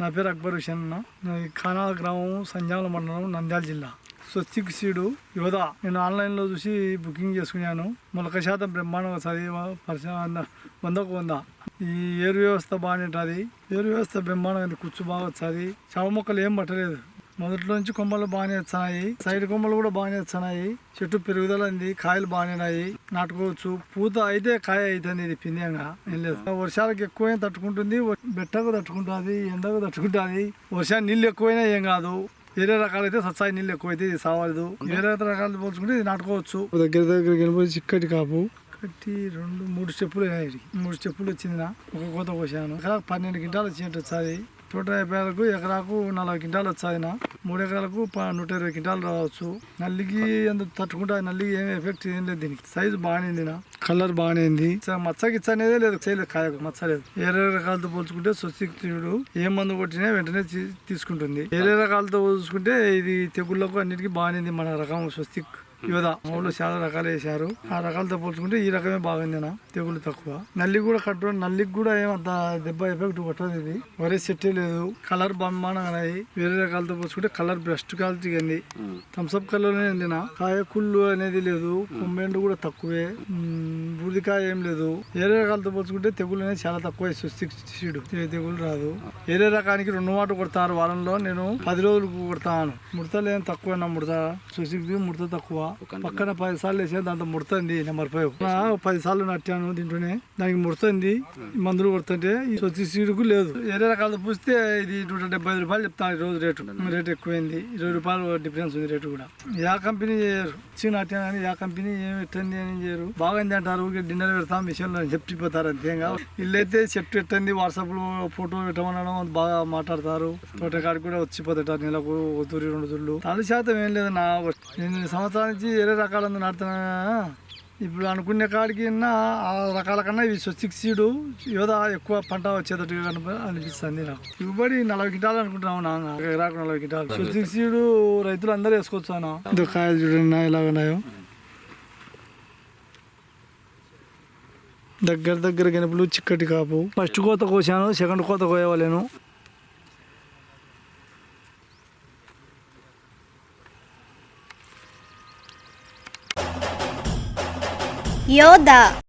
నా పేరు అక్బర్ హుసేన్ అన్న. నాది ఖానా గ్రామం సంజాల మండలం నంద్యాల జిల్లా. స్వస్తిక్ సీడు యోధ నేను ఆన్లైన్లో చూసి బుకింగ్ చేసుకున్నాను. మొలక శాతం బ్రహ్మాండంగా చదివి పరిచయం వందకు వంద. ఈ ఏరు వ్యవస్థ బాగానే ఉంటుంది. ఏరు వ్యవస్థ బ్రహ్మాండంగా కూర్చు బాగా వచ్చాది చావ మొక్కలు ఏం పట్టలేదు. మొదట్లోంచి కొమ్మలు బాగానే వచ్చాయి. సైడ్ కొమ్మలు కూడా బాగానే వచ్చాయి. చెట్టు పెరుగుదల ఉంది కాయలు బాగానే ఉన్నాయి. నాటుకోవచ్చు. పూత అయితే కాయ అవుతుంది ఇది పిందంగా. ఏం లేదు. వర్షాలకు ఎక్కువైనా తట్టుకుంటుంది. బెట్టకు తట్టుకుంటుంది ఎండకు తట్టుకుంటుంది. వర్షాలు నీళ్ళు ఎక్కువైనా ఏం కాదు. వేరే రకాలైతే సత్సాయి నీళ్ళు ఎక్కువైతే ఇది సావలేదు. వేరే రకాలు పోల్చుకుంటే ఇది నాటుకోవచ్చు. దగ్గర దగ్గర వెళ్ళిపోయి చిక్కటి కాపు. కట్టి రెండు మూడు స్టెప్పులు అయినాయి మూడు స్టెప్పులు వచ్చింది నా ఒక కోత కోసాను. పన్నెండు గింటాలు వచ్చినట్టు వచ్చాది నూట యాభై ఎకరాలకు ఎకరాకు నలభై క్వింటాలు వచ్చాయన మూడు ఎకరాలకు ప- నూట ఇరవై క్వింటాలు రావచ్చు. నల్లికి ఎంత తట్టుకుంటా నల్లికి ఏమి ఎఫెక్ట్ ఏం లేదు దీనికి. సైజు బాగానే ఉంది నా కలర్ బాగానే ఉంది. మచ్చ గిచ్చ అనేదే లేదు చేయలేదు కాయకు మచ్చ లేదు. వేరే రకాలతో పోల్చుకుంటే స్వస్తికుడు ఏ మందు కొట్టినా వెంటనే తీసుకుంటుంది. వేరే రకాలతో పోల్చుకుంటే ఇది తెగుళ్ళకు అన్నిటికీ బాగానే ఉంది మన రకం స్వస్తిక్ యోధ మామూలు చాలా రకాలు వేశారు. ఆ రకాలతో పోల్చుకుంటే ఈ రకమే బాగుంది నా తెగులు తక్కువ. నల్లి కూడా కట్టు నల్లికి కూడా ఏమంత దెబ్బ ఎఫెక్ట్ కొట్టదు ఇది. వరే సెట్టే లేదు. కలర్ బ్రహ్మాండంగా వేరే రకాలతో పోల్చుకుంటే కలర్ బెస్ట్ క్వాలిటీ ఉంది. థమ్స్అప్ కలర్ ఉంది నా కాయ కుళ్ళు అనేది లేదు. కొమ్మెండు కూడా తక్కువే. మ్మ్, ఏం లేదు. ఏరే రకాలతో పోల్చుకుంటే తెగులు అనేది చాలా తక్కువ. సీడు తెగులు రాదు. ఏరే రకానికి రెండు మాట కొడతారు. వారంలో నేను పది రోజులకు కొడతాను. ముడతలు ఏం తక్కువ నా ముడత. సుసిక్ది ముడత తక్కువ. పక్కన పది సార్లు వేసే దాంట్లో ముడతంది నెంబర్ ఫైవ్ పది సార్లు నట్టాను దీంట్లోనే. దానికి ముడతంది మందులు కొడుతుంటే ఈ సొచ్చి సీడుకు లేదు. ఏరే రకాలతో పూస్తే ఇది నూట డెబ్బై ఐదు రూపాయలు చెప్తాను. ఈ రోజు రేటు. రేటు ఎక్కువైంది. ఇరవై రూపాయలు డిఫరెన్స్ ఉంది రేటు కూడా. యా కంపెనీ చేయరు. చిన్న నాట్యం కానీ యా కంపెనీ ఏమి ఎట్టండి అని చేయరు. బాగుంది అంటారు. ఊరికే డిన్నర్ పెడతాం మిషన్లో చెప్పిపోతారు అంతేగా. వీళ్ళైతే చెట్టు ఎట్టండి వాట్సాప్లో ఫోటో పెట్టమనడం బాగా మాట్లాడతారు. తోటకాడికి కూడా వచ్చిపోతారు నెలకు తూరి రెండు తుళ్ళు నాలుగు శాతం ఏం లేదు నా నేను సంవత్సరాల నుంచి వేరే రకాల నాటుతున్నా ఇప్పుడు అనుకునే కాడికి ఆ రకాల కన్నా ఇవి సిక్స్ సీడు యోధ ఎక్కువ పంట వచ్చేటట్టుగా అనిపిస్తుంది నాకు. దిగుబడి నలభై కింటాలు అనుకుంటున్నాము నా ఎకరాకు నలభై కింటాలు సిక్స్ సీడు రైతులు అందరూ ఇది కాయలు చూడండి నా ఎలాగ ఉన్నాయో. దగ్గర దగ్గర గెనుపులు చిక్కటి కాపు. ఫస్ట్ కోత కోసాను సెకండ్ కోత కోయవలేను. యోధ